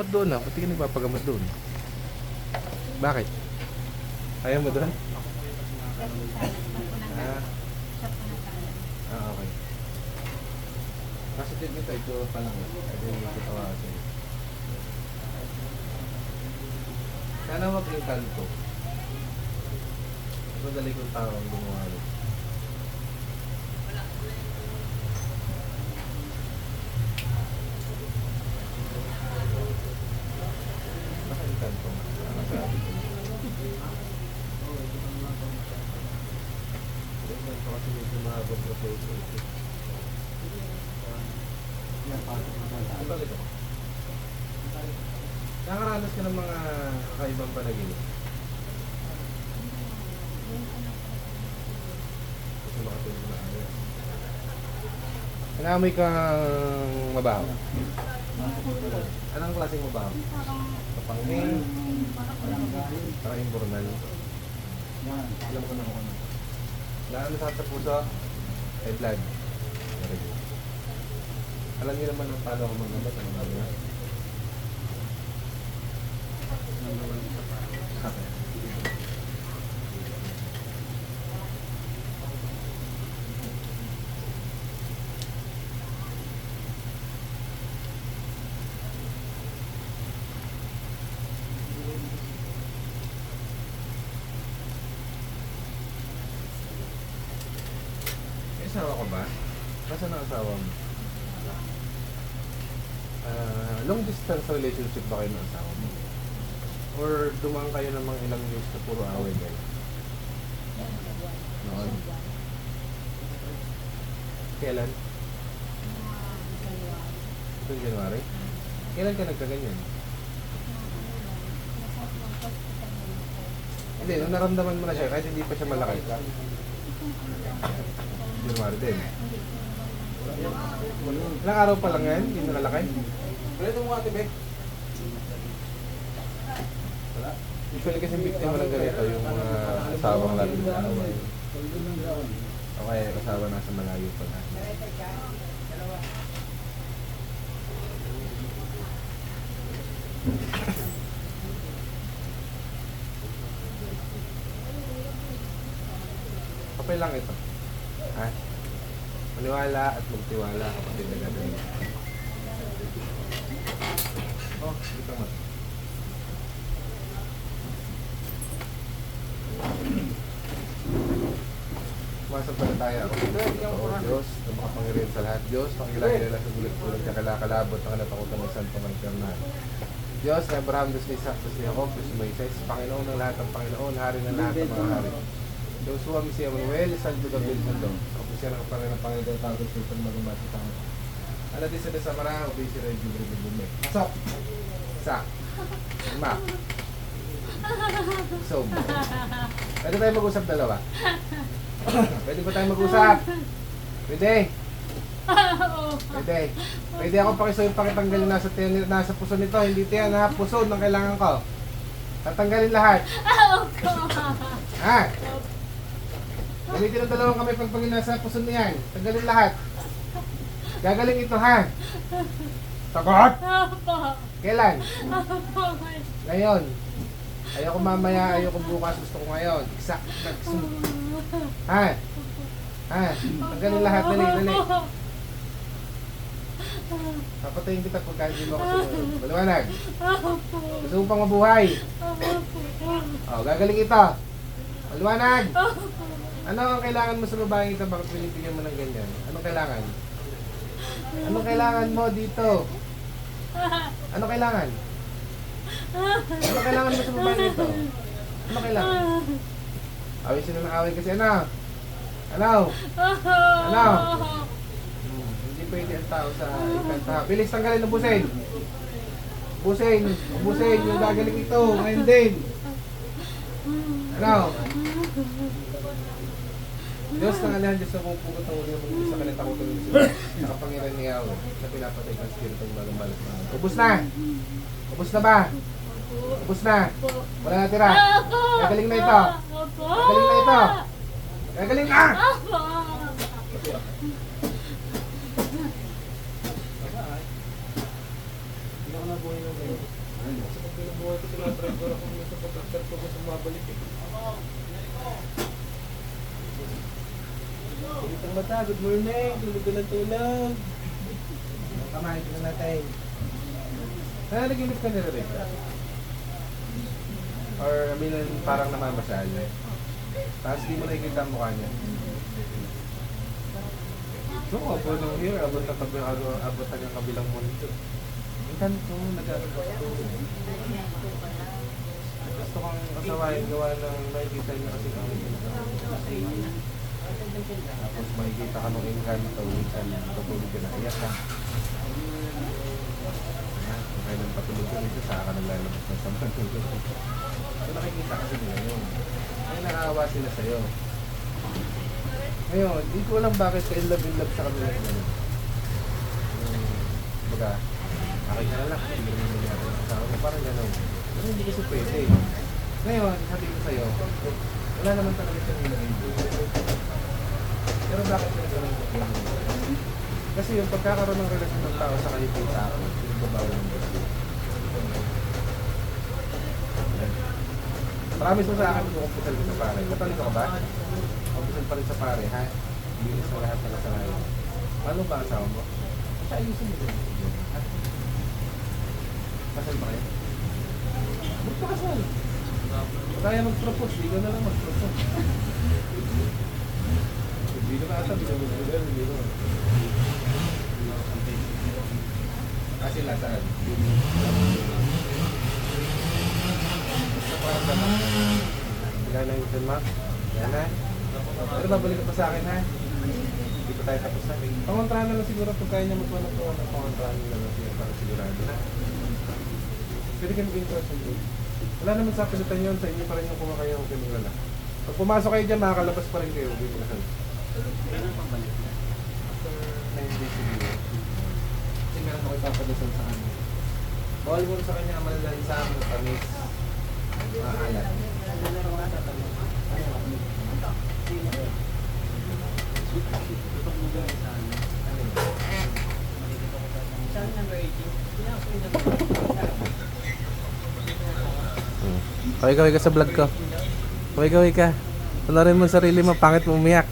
Gamot doon ah. Pati ka nagpapagamot doon. Bakit? Ayaw mo doon? Ah, ah okay. Kasi din ito, ito pa lang. Ito yung katawa kasi. Sana wag yung kanto. Madali kong tao ang gumawa rin. Baka yung kanto. Ano sabi ko? Yung kanto kasi medyo ako. Nakakaranas ka ng mga kakaibang panaginip. Kasi makatulog na ayos. Naamoy kang mabaho. Anong klaseng mabaho? Kapangin. Parang imbornal. Alam ko na kung ano. Lalo sa puso, high blood. Very good. Alam niyo naman kung paano ako magnabat. Ano ba niya? May asawa ko ba? Nasaan ang asawa mo? Ah, long distance relationship ba kayo ng asawa mo? Or dumaan kayo ng mga ilang years na puro away kayo? Noon? Kailan? Ito January? Kailan ka nagkaganyan? Hindi, nung naramdaman mo na siya, kahit hindi pa siya malaki. January din. Ilang araw pa lang yan, hindi nakalaki. Pwede mo ate, Bek. Wala. Usually kasi biktima ng ganito yung mga asawang lagi na away. O kaya asawa nasa malayo pa na. Okay lang ito. Ha? Maniwala at magtiwala kapatid na gagawin. Oh, dito mo. Sumasampalataya ako. Oo, Diyos, na makapangyarihan sa lahat. Diyos, pakilala nila sa gulit-gulit na kalakalabot ang natakutan ng Santo Managkarnan. Diyos, Abraham, Diyos Isaac, Diyos Jacob, Diyos Moises, Panginoon ng lahat ng Panginoon, Hari ng lahat ng mga hari. Diyos huwag si Emmanuel, Santo Gabriel Sando. Ako siya ng Panginoon ng Panginoon, tawag sa ito magumbat sa tangan. Ano din sa sa mara, obey si Ray Jubilee ng Bumi. Pasok! Isa. Lima. So, pwede tayo mag-usap dalawa? Pwede ba tayo mag-usap? Pwede. Pwede. Pwede ako pakisuyo pakitanggalin nasa, tin- nasa puso nito. Hindi ito yan ha. Puso ang kailangan ko. Tatanggalin lahat. Ha? Gamitin ang dalawang kamay pag pag nasa puso niyan. Tanggalin lahat. Gagaling ito ha. Sagot! Kailan? Ngayon. Ayoko mamaya, ayoko bukas, gusto ko ngayon. Exact. Ha? Ha? Tanggalin lahat, dali, dali. Papatayin kita pagka hindi mo ako sumunod. Maliwanag. Gusto mo pang mabuhay. Oh, gagaling ito. Maliwanag. Ano ang kailangan mo sa babaeng ito? Bakit binibigyan mo ng ganyan? Anong kailangan? Anong kailangan mo dito? Ano kailangan? Ano kailangan mo sa babaeng ito? Ano kailangan? Away sila ng away kasi ano? Ano? Ano? Hmm, hindi pwede ang tao sa ikanta. Bilis tanggalin ng busin. Busin, busin, yung gagaling ito, ngayon din. Ano? Diyos ng alahan, Diyos na pupugot ang ulo ng sa kanita ko tuloy sa sa kapangyarihan ni Yahweh na pinapatay ng spirito ng bagong balat na. Ubus na! Ubus na ba? Ubus na! Wala na tira! Gagaling na ito! Gagaling na ito! Gagaling na! Sila, mabalik eh. Itong mata, good morning. Tulog ka ng tulog. Kamay ko na natin. Ah, nag-inip ka nila rin? Or, I mean, parang namamasahan niya. Tapos di mo nakikita ang mukha niya. So, po nung here, abot na tabi, abot, abot ang kabilang mundo. Ang kanto, nag-abot ako. Gusto kong kasawain gawa ng nakikita niya kasi kami Tapos makikita ka nung inkanto, minsan tutulog ka na iyak ka. Kung kailan patulog ka nito, saka ka naglalabas ng sama tulog. So nakikita kasi nila yun. Ay nakaawa sila sa'yo. Ngayon, hindi ko alam bakit ka in love in love sa kanila ngayon. Hmm, baga, akin na lang, hindi mo nangyari ng asawa mo, parang gano'n. Pero hindi kasi pwede. Ngayon, sabi ko sa'yo, wala naman talaga siyang. Pero bakit ka gano'n sa Kasi yung pagkakaroon ng relasyon ng tao sa kay tao, pinagbabawal ng Diyos. Yan. Promise mo sa akin kung kumpisal ka sa pare. Katoliko ka ba? Kumpisal pa rin sa pare, ha? Linis mo lahat ng kasalanan. Paano ba asawa mo? Basta ayusin mo din. Kasal ba kayo? Magpakasal. Pag kaya mag-propose, di ka na lang mag-propose. Kasi gano'n. Wala na yung ma? Wala na? Pero babalik pa sa akin ha? Hindi pa tayo tapos na. Pangontrahan na lang siguro kung kaya niya magkuha ng ng pangontrahan na lang siya para sigurado na. Pwede ka maging person doon. Wala naman sa pilitan yun, sa inyo pa rin yung kuha kayo kung wala. Pag pumasok kayo dyan, makakalabas pa rin kayo. Hindi ko After 9 days siguro. Kasi meron ako ipapadasal sa kanya. Bawal mo sa kanya malalansa, matamis, maalat. Kaway kaway ka sa vlog ko. Kaway kaway ka. Panorin mo ang sarili mo, pangit mo umiyak.